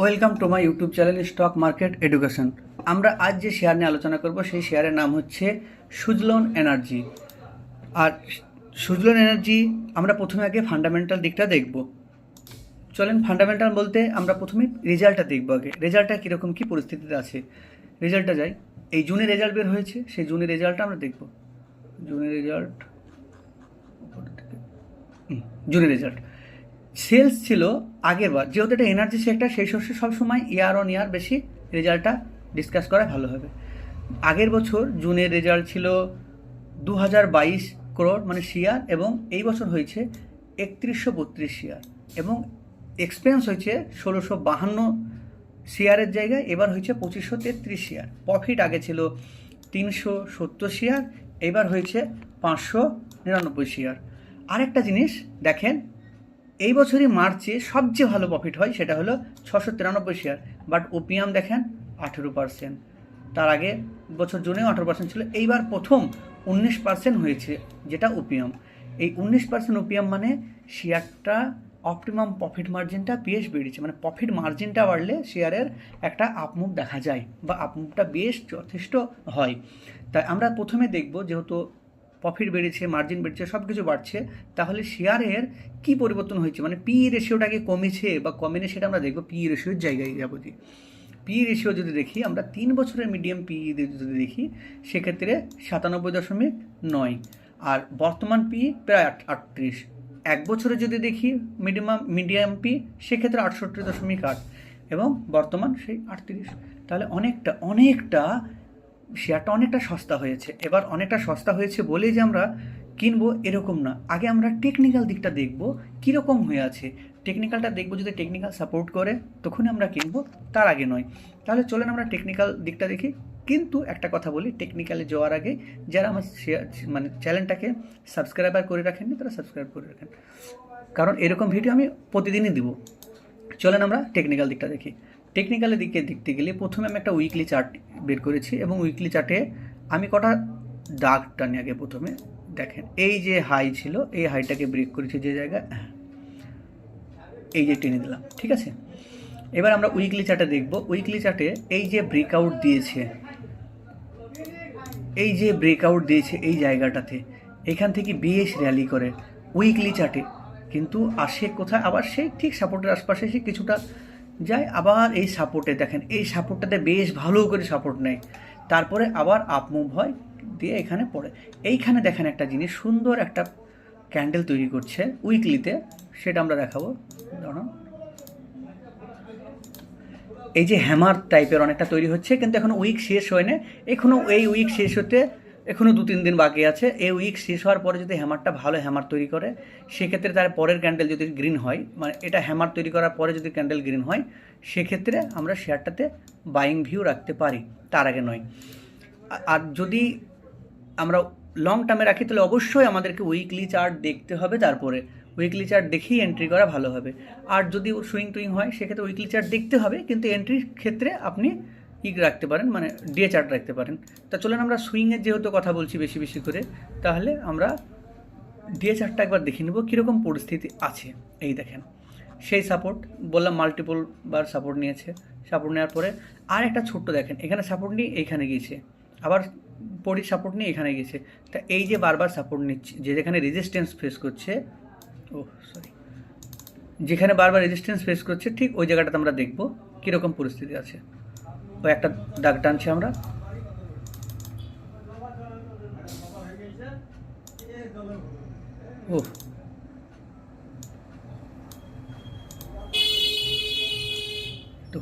Welcome to my YouTube channel stock market education. আমরা আজ যে শেয়ার নিয়ে আলোচনা করব, সেই শেয়ারের নাম হচ্ছে সুজলন এনার্জি। আর সুজলন এনার্জি, আমরা প্রথমে আগে ফান্ডামেন্টাল দিকটা দেখব। চলেন ফান্ডামেন্টাল বলতে আমরা প্রথমে রেজাল্টটা দেখব আগে। রেজাল্টটা কীরকম, কী পরিস্থিতিতে আছে? রেজাল্টটা যাই। এই জুনে রেজাল্ট বের হয়েছে, সেই জুনের রেজাল্টটা আমরা দেখব। জুনের রেজাল্ট জুনের রেজাল্ট। সেলস ছিল আগের বার যেহেতু এটা এনার্জি সেক্টর সেই সবসময় সবসময় ইয়ার অন ইয়ার বেশি রেজাল্টটা ডিসকাস করা ভালো হবে। আগের বছর জুনের রেজাল্ট ছিল দু হাজার বাইশ করোড় মানে শিয়ার এবং এই বছর হয়েছে একত্রিশশো বত্রিশ শিয়ার এবং এক্সপেন্স হয়েছে ষোলোশো বাহান্ন শেয়ারের জায়গায়, এবার হয়েছে পঁচিশশো তেত্রিশ শেয়ার প্রফিট আগে ছিল তিনশো সত্তর শেয়ার এবার হয়েছে পাঁচশো নিরানব্বই শেয়ার আরেকটা জিনিস, দেখেন এই বছরই মার্চে সবচেয়ে ভালো প্রফিট হয় সেটা হলো ছশো তিরানব্বই শেয়ার বাট ওপিয়াম দেখেন আঠেরো পার্সেন্ট তার আগে বছর জুনেও আঠেরো পার্সেন্ট ছিল, এইবার প্রথম উনিশ পার্সেন্ট হয়েছে যেটা ওপিয়াম এই উনিশ পার্সেন্ট ওপিয়াম মানে শেয়ারটা অপটিমাম প্রফিট মার্জিনটা বেশ বেড়েছে মানে প্রফিট মার্জিনটা বাড়লে শেয়ারের একটা আপমুভ দেখা যায় বা আপমুভটা বেশ যথেষ্ট হয়। তাই আমরা প্রথমে দেখব যেহেতু প্রফিট বেড়েছে মার্জিন বেড়েছে সব কিছু বাড়ছে, তাহলে শেয়ারের কি পরিবর্তন হয়েছে? মানে পি রেশিওটাকে কমেছে বা কমেনি সেটা আমরা দেখব পি রেশিওর জায়গায় যাব দিয়ে পি রেশিও যদি দেখি, আমরা তিন বছরের মিডিয়াম পি যদি দেখি, সেক্ষেত্রে সাতানব্বই দশমিক নয়। আর বর্তমান পি প্রায় আট, আটত্রিশ। এক বছরে যদি দেখি মিডিয়াম মিডিয়াম পি সেক্ষেত্রে আটষট্টি দশমিক আট। এবং বর্তমান সেই আটত্রিশ। তাহলে অনেকটা অনেকটা শেয়ারটা অনেকটা সস্তা হয়েছে। এবার অনেকটা সস্তা হয়েছে বলেই যে আমরা কিনবো এরকম না। আগে আমরা টেকনিক্যাল দিকটা দেখব, কীরকম হয়ে আছে। টেকনিক্যালটা দেখব যদি টেকনিক্যাল সাপোর্ট করে, তখনই আমরা কিনবো, তার আগে নয়। তাহলে চলেন আমরা টেকনিক্যাল দিকটা দেখি। কিন্তু একটা কথা বলি টেকনিক্যালে যাওয়ার আগে যারা আমার শেয়ার মানে চ্যানেলটাকে সাবস্ক্রাইবার করে রাখেননি, তারা সাবস্ক্রাইব করে রাখেন। কারণ এরকম ভিডিও আমি প্রতিদিনই দিব। চলেন আমরা টেকনিক্যাল দিকটা দেখি। টেকনিক্যালের দিকে দেখতে গেলে প্রথমে আমি একটা উইকলি চার্ট বের করেছি এবং উইকলি চার্টে আমি কটা দাগ টানি আগে প্রথমে দেখেন, এই যে হাই ছিল, এই হাইটাকে ব্রেক করেছি যে জায়গায়, এই যে টেনে দিলাম, ঠিক আছে? এবার আমরা উইকলি চার্টে দেখব উইকলি চার্টে এই যে ব্রেকআউট দিয়েছে, এই যে ব্রেকআউট দিয়েছে এই জায়গাটাতে, এখান থেকে বেশ র্যালি করে উইকলি চার্টে কিন্তু আসে কোথায়? আবার সেই ঠিক সাপোর্টের আশপাশে সে কিছুটা যায় আবার এই সাপোর্টে দেখেন, এই সাপোর্টটাতে বেশ ভালো করে সাপোর্ট নেয়। তারপরে আবার আপ মুভ হয়, দিয়ে এখানে পড়ে। এইখানে দেখেন একটা জিনিস, সুন্দর একটা ক্যান্ডেল তৈরি করছে উইকলিতে সেটা আমরা দেখাবো। দাঁড়ান এই যে হ্যামার টাইপের অনেকটা তৈরি হচ্ছে, কিন্তু এখনও উইক শেষ হয় না এখনও এই উইক শেষ হতে এখনও দু তিন দিন বাকি আছে। এই উইক শেষ হওয়ার পরে যদি হ্যামারটা ভালো হ্যামার তৈরি করে, সেক্ষেত্রে তার পরের ক্যান্ডেল যদি গ্রিন হয় মানে এটা হ্যামার তৈরি করার পরে যদি ক্যান্ডেল গ্রিন হয়, সেক্ষেত্রে আমরা শেয়ারটাতে বাইং ভিউ রাখতে পারি, তার আগে নয়। আর যদি আমরা লং টার্মে রাখি, তাহলে অবশ্যই আমাদেরকে উইকলি চার্ট দেখতে হবে, তারপরে উইকলি চার্ট দেখেই এন্ট্রি করা ভালো হবে। আর যদি সুইং টুইং হয়, সেক্ষেত্রে উইকলি চার্ট দেখতে হবে, কিন্তু এন্ট্রির ক্ষেত্রে আপনি ইগ রাখতে পারেন মানে ডে চার্ট রাখতে পারেন। তা চলেন আমরা সুইংয়ের যেহেতু কথা বলছি বেশি বেশি করে, তাহলে আমরা ডে চার্টটা একবার দেখে নেব কীরকম পরিস্থিতি আছে। এই দেখেন, সেই সাপোর্ট বললাম মাল্টিপল বার সাপোর্ট নিয়েছে। সাপোর্ট নেওয়ার পরে আর একটা ছোট্ট দেখেন, এখানে সাপোর্ট নিয়ে এইখানে গিয়েছে, আবার পরি সাপোর্ট নিয়ে এখানে গেছে তা এই যে বারবার সাপোর্ট নিচ্ছে, যে যেখানে রেজিস্ট্যান্স ফেস করছে, ও সরি যেখানে বারবার রেজিস্ট্যান্স ফেস করছে, ঠিক ওই জায়গাটাতে আমরা দেখব কীরকম পরিস্থিতি আছে। ও একটা দাগ টানছি আমরা।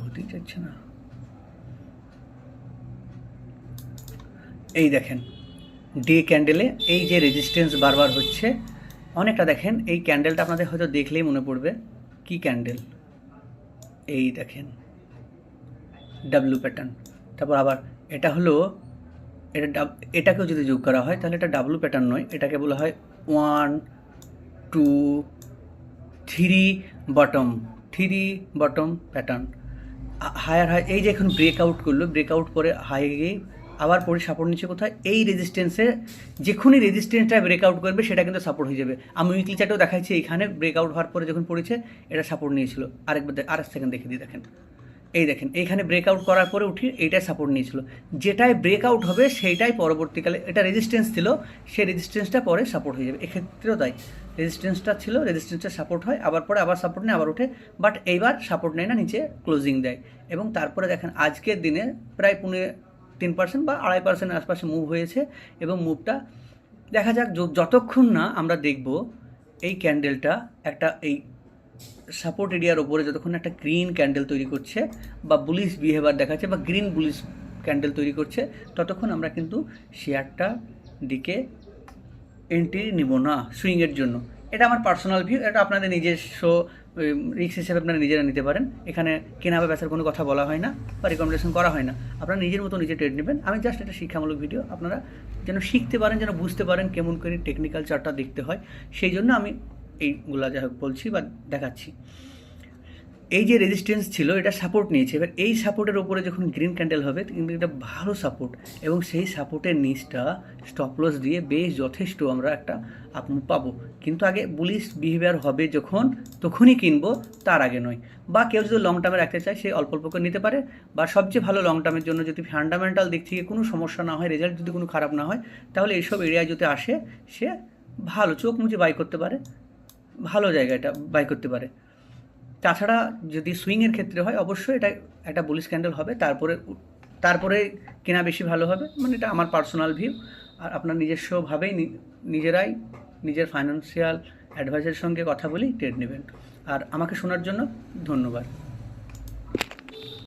হতেই চাইছে না। এই দেখেন, ডে ক্যান্ডেলে এই যে রেজিস্ট্যান্স বারবার হচ্ছে, অনেকটা দেখেন, এই ক্যান্ডেলটা আপনাদের হয়তো দেখলেই মনে পড়বে, কি ক্যান্ডেল? এই দেখেন। ডাব্লু প্যাটার্ন তারপর আবার এটা হলো, এটা এটাকেও যদি যোগ করা হয়, তাহলে এটা ডাব্লু প্যাটার্ন নয়। এটাকে বলা হয় one two three bottom three bottom pattern higher high এই যে এখন ব্রেকআউট করল ব্রেকআউট করে হাই গিয়ে আবার পরে সাপোর্ট নিচ্ছে কোথায়? এই রেজিস্ট্যান্সে যেখনই রেজিস্ট্যান্সটা ব্রেকআউট করবে, সেটা কিন্তু সাপোর্ট হয়ে যাবে। আমি উইকলি চার্টেও দেখাচ্ছি এখানে ব্রেকআউট হওয়ার পরে যখন পড়েছে, এটা সাপোর্ট নিয়েছিল। আরেকবার আরেক সেকেন্ড দেখে দিয়ে দেখেন। এই দেখেন, এইখানে ব্রেকআউট করার পরে উঠি, এইটাই সাপোর্ট নিয়েছিল। যেটাই ব্রেকআউট হবে, সেইটাই পরবর্তীকালে, এটা রেজিস্ট্যান্স ছিল, সেই রেজিস্ট্যান্সটা পরে সাপোর্ট হয়ে যাবে। এক্ষেত্রেও তাই। রেজিস্ট্যান্সটা ছিল রেজিস্ট্যান্সটা সাপোর্ট হয়, আবার পরে আবার সাপোর্ট নেয়, আবার ওঠে বাট এইবার সাপোর্ট নেয় না, নিচে ক্লোজিং দেয়। এবং তারপরে দেখেন, আজকের দিনে প্রায় পুনে তিন পার্সেন্ট বা আড়াই পার্সেন্টের আশপাশে মুভ হয়েছে, এবং মুভটা দেখা যাক যতক্ষণ না আমরা দেখব, এই ক্যান্ডেলটা একটা, এই সাপোর্ট এরিয়ার ওপরে যতক্ষণ একটা গ্রিন ক্যান্ডেল তৈরি করছে বা বুলিশ বিহেভিয়ার দেখাচ্ছে বা গ্রিন বুলিশ ক্যান্ডেল তৈরি করছে, ততক্ষণ আমরা কিন্তু শেয়ারটা দিকে এন্ট্রি নিব না সুইংয়ের জন্য। এটা আমার পার্সোনাল ভিউ এটা আপনাদের নিজস্ব রিক্স হিসেবে আপনারা নিজেরা নিতে পারেন। এখানে কেনা বা বেচার কোনো কথা বলা হয় না বা রেকমেন্ডেশন করা হয় না। আপনারা নিজের মতো নিজে ট্রেড নেবেন। আমি জাস্ট একটা শিক্ষামূলক ভিডিও আপনারা যেন শিখতে পারেন, যেন বুঝতে পারেন কেমন করে টেকনিক্যাল চার্টটা দেখতে হয়। সেই জন্য আমি এইগুলা যাই হোক বলছি বা দেখাচ্ছি। এই যে রেজিস্ট্যান্স ছিল, এটা সাপোর্ট নিয়েছে। এবার এই সাপোর্টের উপরে যখন গ্রিন ক্যান্ডেল হবে, কিন্তু এটা ভালো সাপোর্ট এবং সেই সাপোর্টের নিচটা স্টপ লস দিয়ে বেশ যথেষ্ট আমরা একটা আপমুভ পাবো। কিন্তু আগে বুলিশ বিহেভিয়ার হবে যখন, তখনই কিনবো, তার আগে নয়। বা কেউ যদি লং টার্মে রাখতে চায়, সে অল্প অল্প করে নিতে পারে। বা সবচেয়ে ভালো লং টার্মের জন্য যদি ফান্ডামেন্টাল দিক থেকে কোনো সমস্যা না হয় রেজাল্ট যদি কোনো খারাপ না হয়, তাহলে এইসব এরিয়ায় যদি আসে, সে ভালো চোখ মুছে বাই করতে পারে। ভালো জায়গা এটা বাই করতে পারে। তাছাড়া যদি সুইংয়ের ক্ষেত্রে হয়, অবশ্যই এটা একটা বুলিশ ক্যান্ডেল হবে। তারপরে তারপরে কেনা বেশি ভালো হবে মানে এটা আমার পার্সোনাল ভিউ আর আপনার নিজস্বভাবেই নিজেরাই নিজের ফাইন্যান্সিয়াল অ্যাডভাইসের সঙ্গে কথা বলেই ট্রেড নেবেন। আর আমাকে শোনার জন্য ধন্যবাদ।